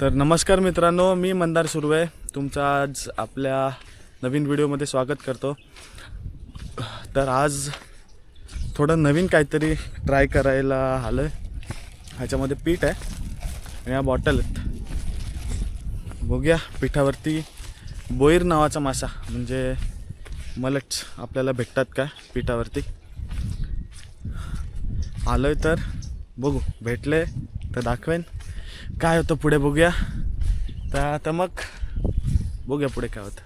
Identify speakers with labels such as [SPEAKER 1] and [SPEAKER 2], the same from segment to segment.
[SPEAKER 1] तर नमस्कार मित्रांनो मी मंदार सुर्वे. तुमचं आज आपल्या नवीन व्हिडिओमध्ये स्वागत करतो. तर आज थोडं नवीन काहीतरी ट्राय करायला आलं आहे ह्याच्यामध्ये पीठ आहे आणि या बॉटल आहेत बघूया पिठावरती बोईर नावाचा मासा म्हणजे मलट्स आपल्याला भेटतात का पिठावरती? आलोय तर बघू भेटले तर दाखवेन. काय होतं पुढे बघूया. तर आता मग बघूया पुढे काय होतं.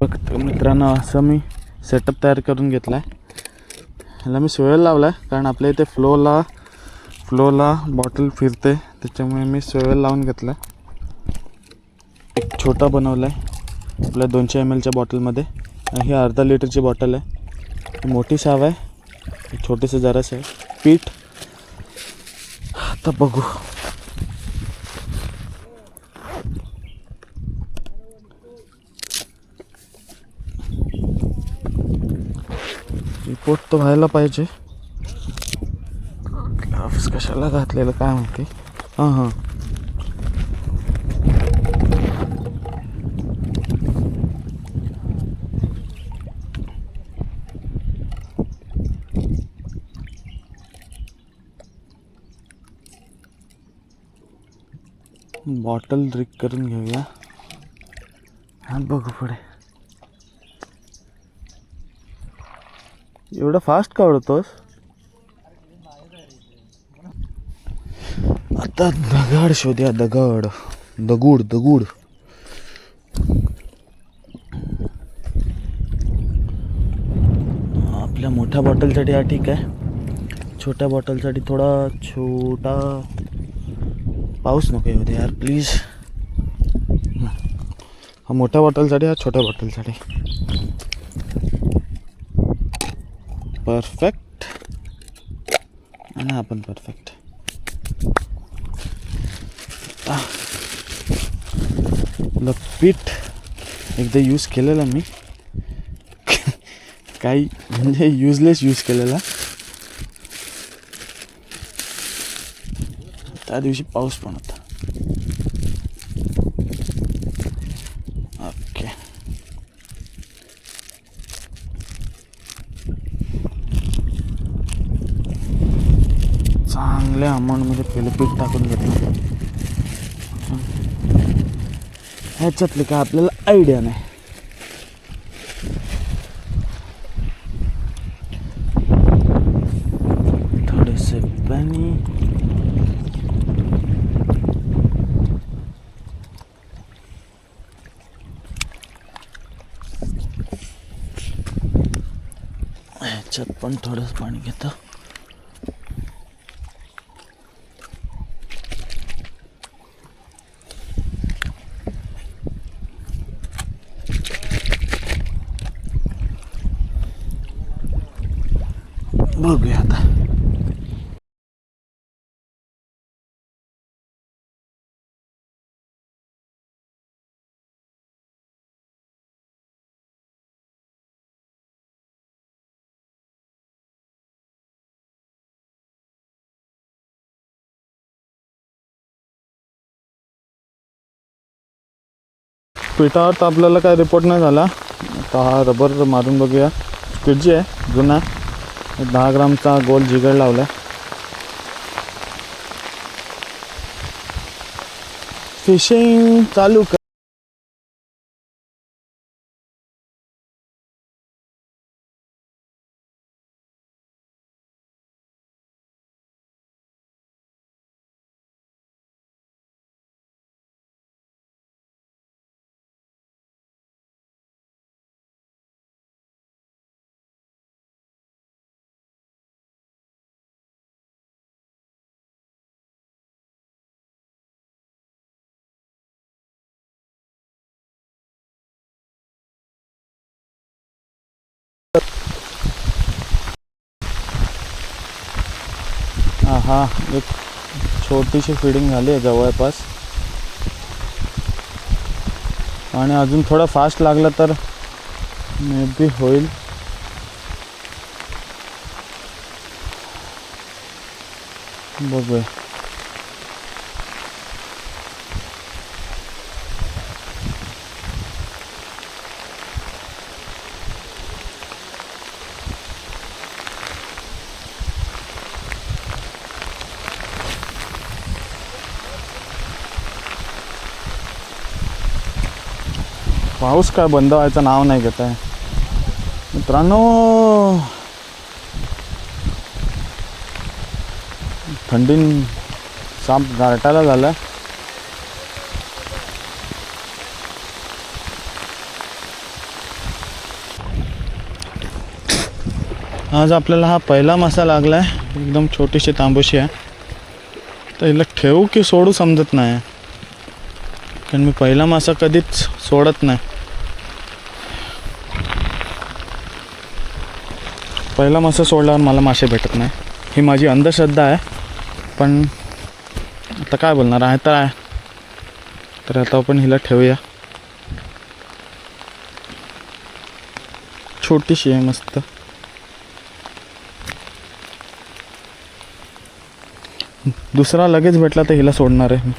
[SPEAKER 1] फक्त मित्रांनो असं मी सेटअप तयार करून घेतला आहे ह्याला मी सोयल लावला आहे कारण आपल्या इथे फ्लोला फ्लोला बॉटल फिरते त्याच्यामुळे मी सोयल लावून घेतला एक छोटा बनवला आहे आपल्या दोनशे एम एलच्या बॉटलमध्ये ही अर्धा लिटरची बॉटल आहे. मोठी साव आहे छोटीसं जरास आहे. पीठ आता बघू. रिपोर्ट तर व्हायला पाहिजे. ग्लाव्स कशाला घातलेलं काय माहिती? हां हां. बॉटल ड्रिक करून घेऊया. हा बघू पुढे. एवढं फास्ट का ओढतोस? आता दगड शोधूया दगड. दगुड दगुड. आपल्या मोठ्या बॉटलसाठी हा ठीक आहे. छोट्या बॉटलसाठी थोडा छोटा पाऊस नको येऊ दे यार प्लीज हा मोठ्या बॉटलसाठी हा छोट्या बॉटलसाठी. परफेक्ट आणि हा पण परफेक्ट आपलं पीठ एकदा यूज केलेलं मी. काही म्हणजे युजलेस यूज केलेला. त्या दिवशी पाऊस पण होता ओके चांगल्या अमाऊंटमध्ये पहिलं पीठ टाकून घेतलं. ह्याच्यातले काय आपल्याला आयडिया नाही थोडेसे पाणी ह्याच्यात पण थोडंसं पाणी घेतं. बघूया आता. पिठावर तर आपल्याला काय रिपोर्ट नाही झाला. आता हा रबर मारून बघूया. स्पीड जी आहे जुना. दहा ग्रामचा गोल जिगड लावला फिशिंग चालू कर. हा एक छोटीशी फिडिंग झाली आहे जवळपास. आणि अजून थोडं फास्ट लागलं तर मे बी होईल. बघूया. पाऊस काय बंद व्हायचं नाव नाही घेत आहे. मित्रांनो थंडीन साप गारटायला झालं आज आपल्याला हा पहिला मासा लागला आहे एकदम छोटीशी तांबूशी आहे. तर हिला ठेवू की सोडू समजत नाही. कारण मी पहिला मासा कधीच सोडत नाही. पहिला मासा सोडल्यावर मला मासे भेटत नाही. ही माझी अंधश्रद्धा आहे. पण आता काय बोलणार? आहे तर आहे. तर आता आपण हिला ठेवूया. छोटीशी आहे मस्त. दुसरा लगेच भेटला तर हिला सोडणार आहे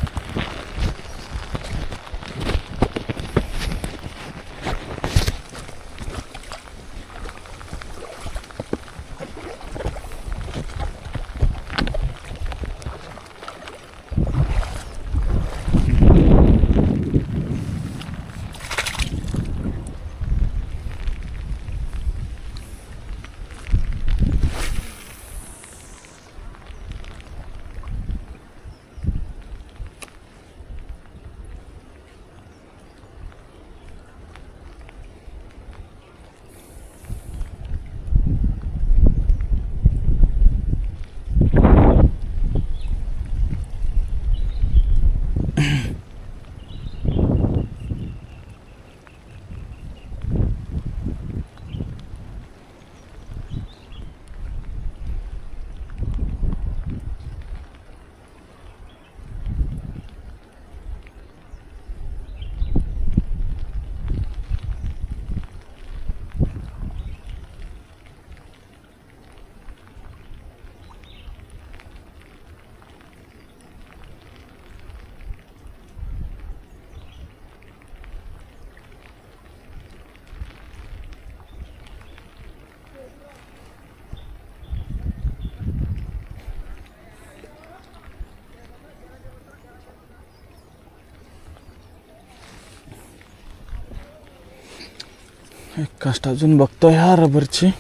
[SPEAKER 1] एक काष्ट अजून बघतो ह्या रबरची.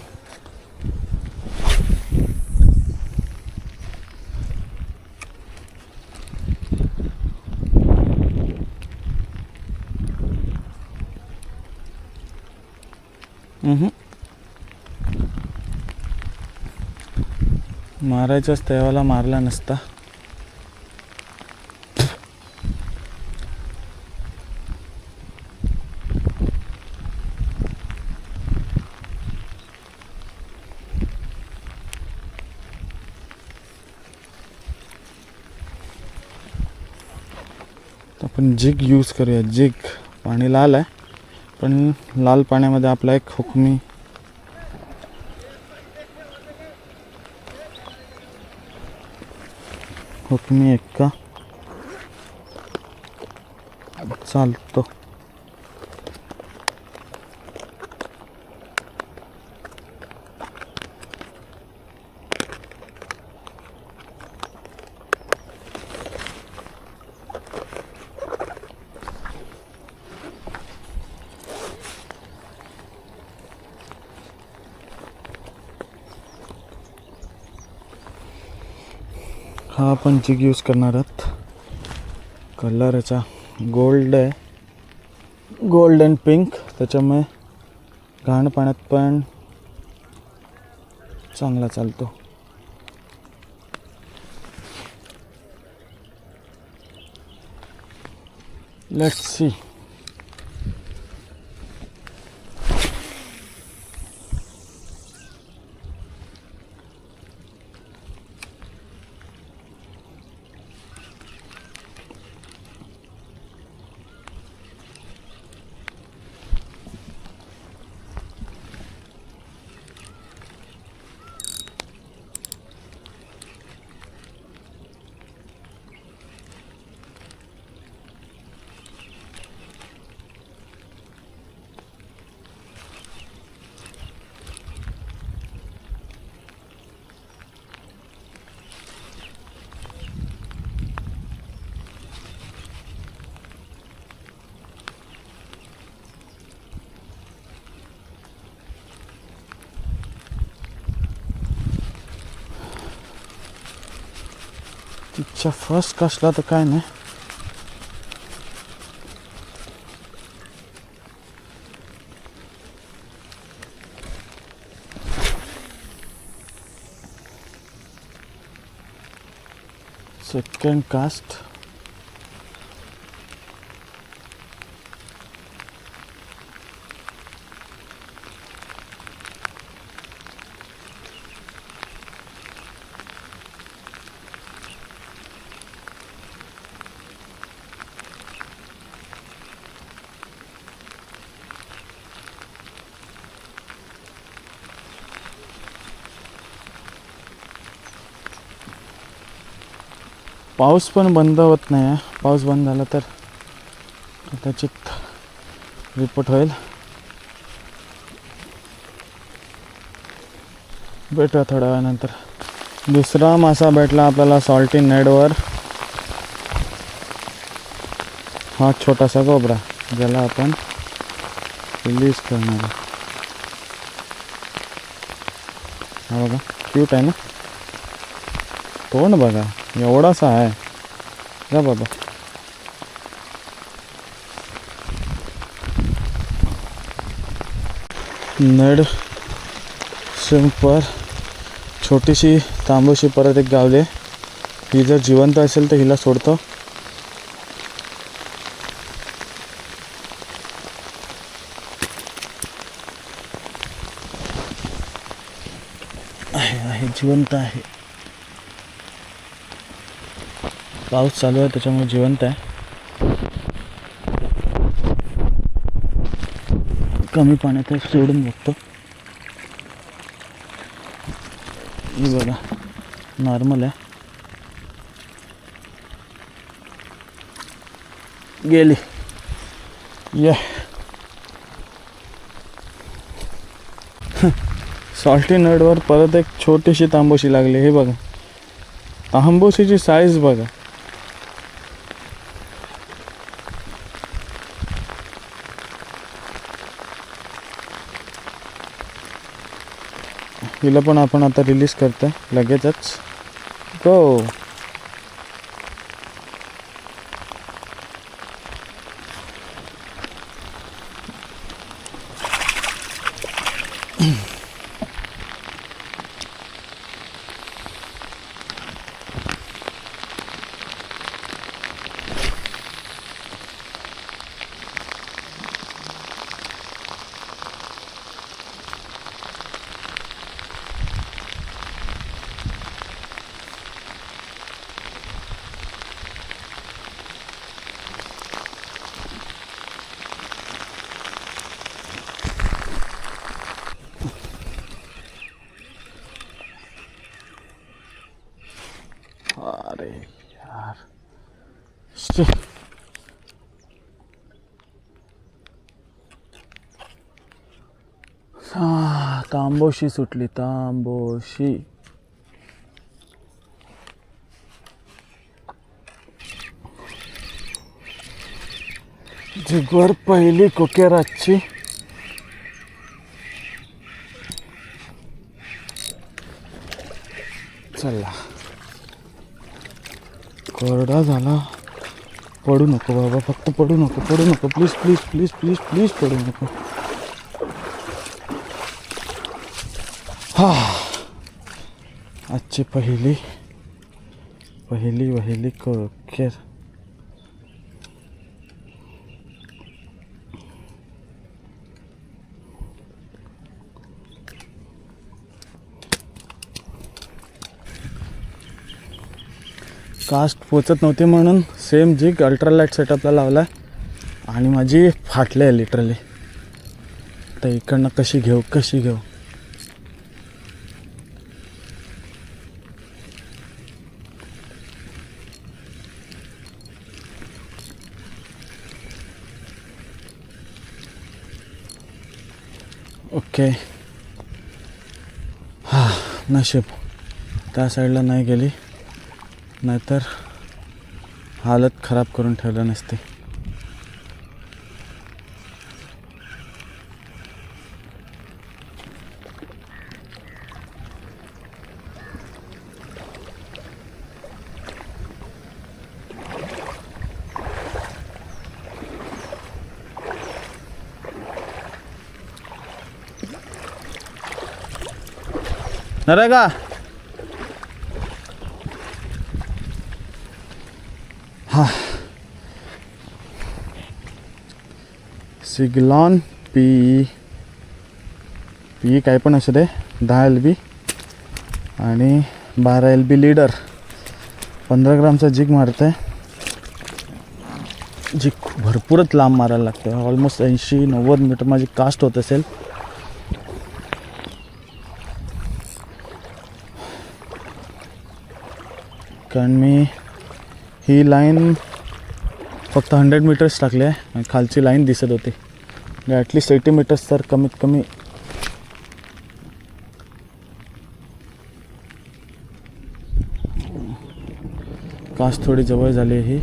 [SPEAKER 1] मारायचंच मारायचाच तेव्हाला मारला नसता. आपण जिग यूज करूया. जिग पाणी लाल आहे. पण लाल पाण्यामध्ये आपला एक हुकमी हुकमी एक्का चालतो. हा आपण जिग यूज करणार आहोत. कलर याचा गोल्ड आहे. गोल्ड अँड पिंक त्याच्यामुळे घाण पाण्यात पण चांगला चालतो. लेट्स सी अच्छा फर्स्ट कास्टला तर काय नाही सेकंड कास्ट पाऊस पण बंद होत नाही. आहे पाऊस बंद झाला तर कदाचित रिपोर्ट होईल. भेटूया थोड्या वेळानंतर. दुसरा मासा भेटला आपल्याला सॉल्टी नेडवर हा छोटासा गोबरा ज्याला आपण रिलीज करणार हा बघा क्यूट आहे ना? तोंड बघा एवढासा आहे. जा बाबा. नड शिंपर छोटीशी तांबूशी परत एक गावले. ही जर जिवंत असेल तर हिला सोडतो. आहे आहे जिवंत आहे. पाऊस चालू आहे त्याच्यामुळे जिवंत आहे. कमी पाण्यात सोडून बघतो. हे बघा नॉर्मल आहे. गेली. या. सॉल्टी नडवर परत एक छोटीशी तांबोशी लागली हे बघा. तांबोशीची साईज बघा. हिला पण आपण आता रिलीज करतो. लगेचच. गो अरे यार शी. हा तांबोशी सुटली तांबोशी. जिगवर पहिली कोकेराची. चला. कोरडा झाला. पडू नको बाबा फक्त पडू नको पडू नको. Please please please please please पडू नको. हा. आजची पहिली पहिली वहिली कोकेर कास्ट पोचत नव्हती म्हणून सेम जिग अल्ट्रालाईट सेटअपला लावला आणि माझी फाटली आहे लिटरली तर इकडनं कशी घेऊ कशी घेऊ? ओके हा ah, नशीब. त्या साईडला नाही गेली. नाहीतर हालत खराब करून ठेवलं नसते. नरेगा हा सिग्लॉन पी पी काय पण असू दे दहा एल बी आणि बारा एल बी लीडर पंधरा ग्रामचा जिग मारत आहे जी भरपूरच लांब मारायला लागते ऑलमोस्ट ऐंशी नव्वद मीटर माझी कास्ट होत असेल कारण मी ही लाईन फक्त हंड्रेड मीटर्स टाकली आहे खालची लाईन दिसत होती. ॲटलिस्ट एटी मीटर्स तर कमीत कमी कास थोडी जवळ झाली ही.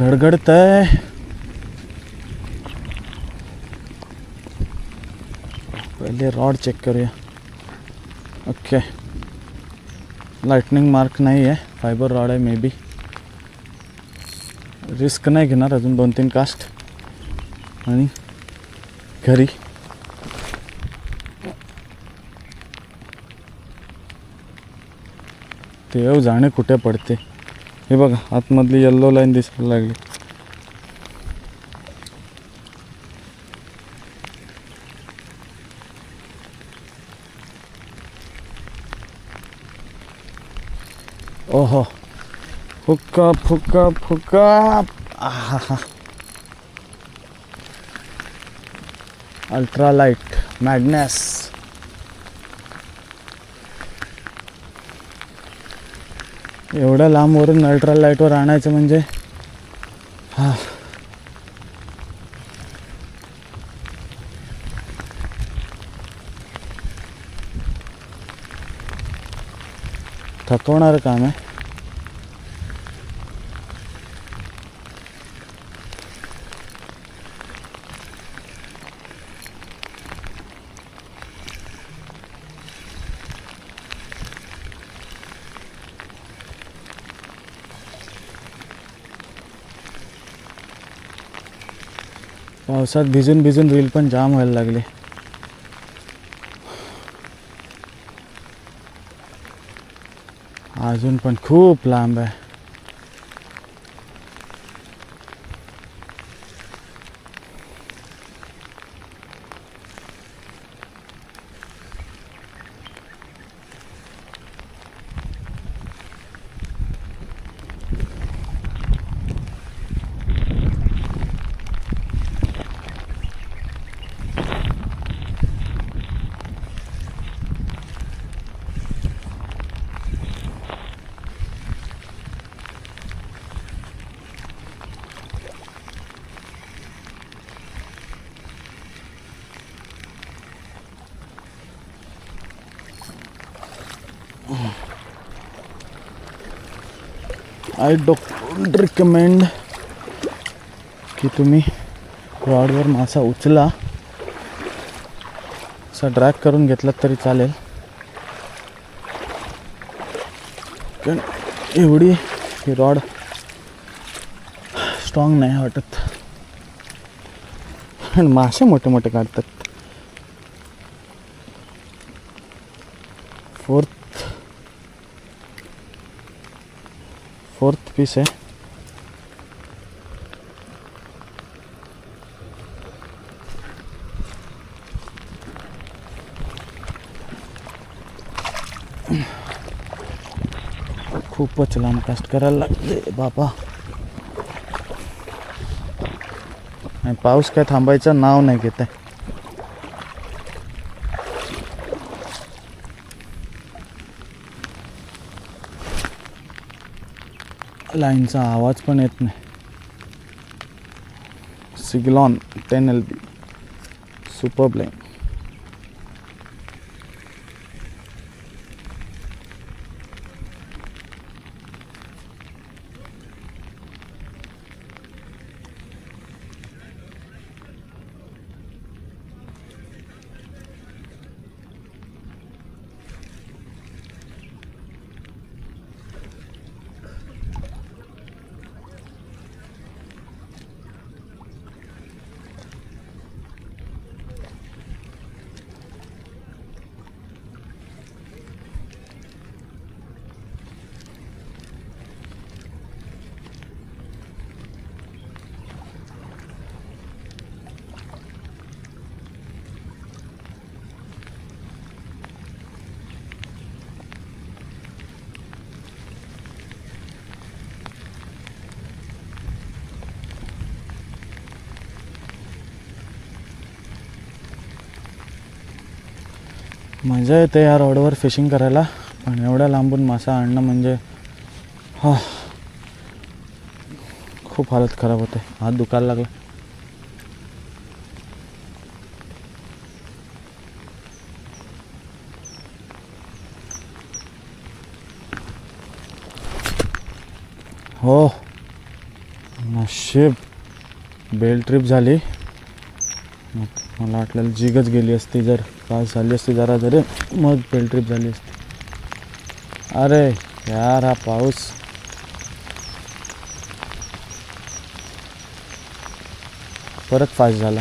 [SPEAKER 1] गडगडत आहे पहिले रॉड चेक करूया. ओके. लाईटनिंग मार्क नाही आहे फायबर रॉड आहे मे बी रिस्क नाही घेणार अजून दोन तीन कास्ट आणि घरी. ते जाणे कुठे पडते. हे बघा आतमधली येल्लो लाईन दिसायला ओहो फुक्का फुक्का फुक्का अल्ट्रा लाईट मॅग्नेस एवढ्या लांबवरून अल्ट्रा लाईटवर आणायचं म्हणजे हा. थकवणारं काम आहे. पावसात भिजून भिजून रील पण जाम व्हायला लागले. अजून पण खूप लांब आहे. आय डोंट रिकमेंड की तुम्ही रॉडवर मासा उचला. असा ड्रॅग करून घेतलात तरी चालेल. कारण एवढी ही रॉड स्ट्रॉंग नाही वाटत. आणि मासे मोठे मोठे काढतात. पीस आहे eh? खूपच लांब कास्ट करायला लागते बाबा. आणि पाऊस काय थांबायचं नाव नाही घेत आहे. लाईनचा आवाज पण येत नाही. Siglon ten L B super line मजा येते या रॉडवर फिशिंग करायला पण एवढ्या लांबून मासा आणणं म्हणजे हा. खूप हालत खराब होते. हात दुखायला लागला. हो. नशीब. बेल ट्रिप झाली. मला वाटलेलं जिगच गेली असती जर पास झाली असती जरा जरी मग बेल ट्रिप झाली असती. अरे यार हा पाऊस. परत फास्ट झाला.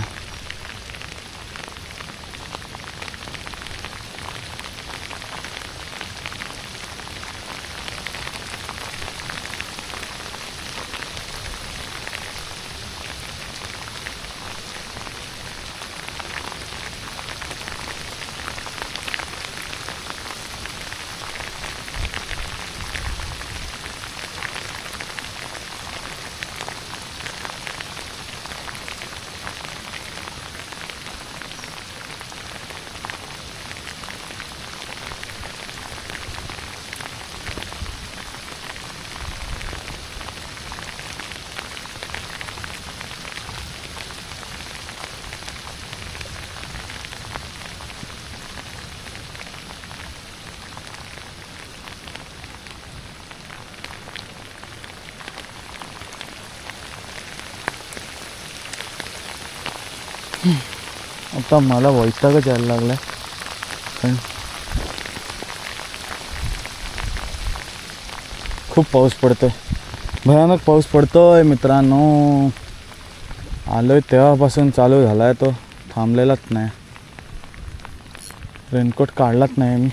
[SPEAKER 1] आता मला वैतागच यायला लागला पण खूप पाऊस पडतोय. भयानक पाऊस पडतोय मित्रांनो. आलोय तेव्हापासून चालू झालाय तो. थांबलेलाच नाही. रेनकोट काढलाच नाही मी.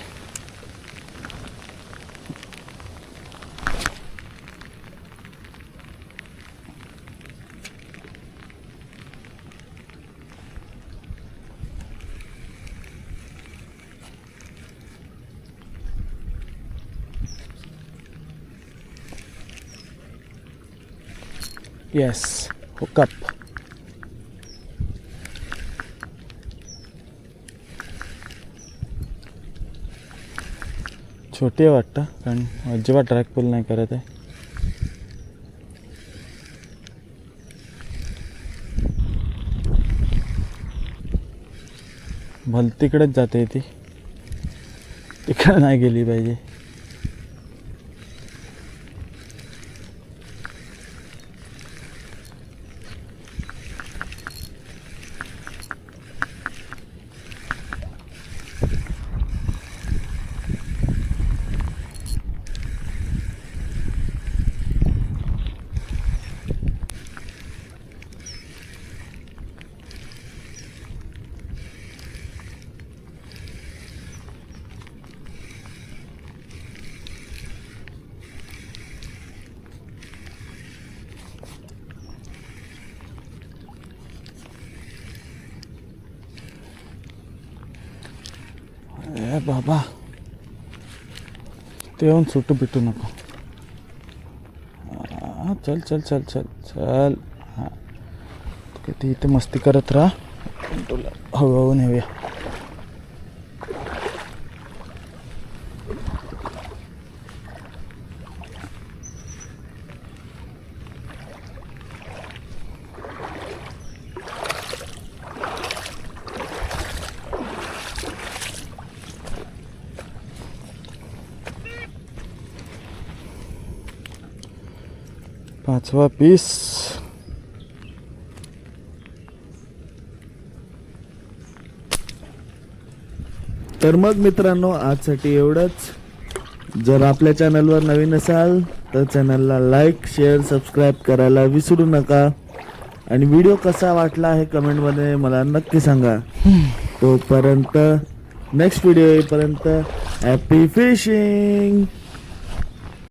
[SPEAKER 1] येस हुकअप छोटी आहे कारण अजिबात ट्रॅक पुल नाही करत आहे भलतीकडेच जाते ती तिकडे नाही गेली पाहिजे बाबा. ते येऊन सुटू पिटू नको. चल चल चल चल चल. हां. किती इथे मस्ती करत राहा. तुला हळूहळू नेऊया.
[SPEAKER 2] पाचवा पीस. तर मग मित्रांनो आजसाठी एवढंच. जर आपल्या चॅनलवर नवीन असाल तर चॅनलला लाईक शेअर सबस्क्राईब करायला विसरू नका. आणि व्हिडिओ कसा वाटला हे कमेंटमध्ये मला नक्की सांगा. तोपर्यंत नेक्स्ट व्हिडिओ येईपर्यंत हॅपी फिशिंग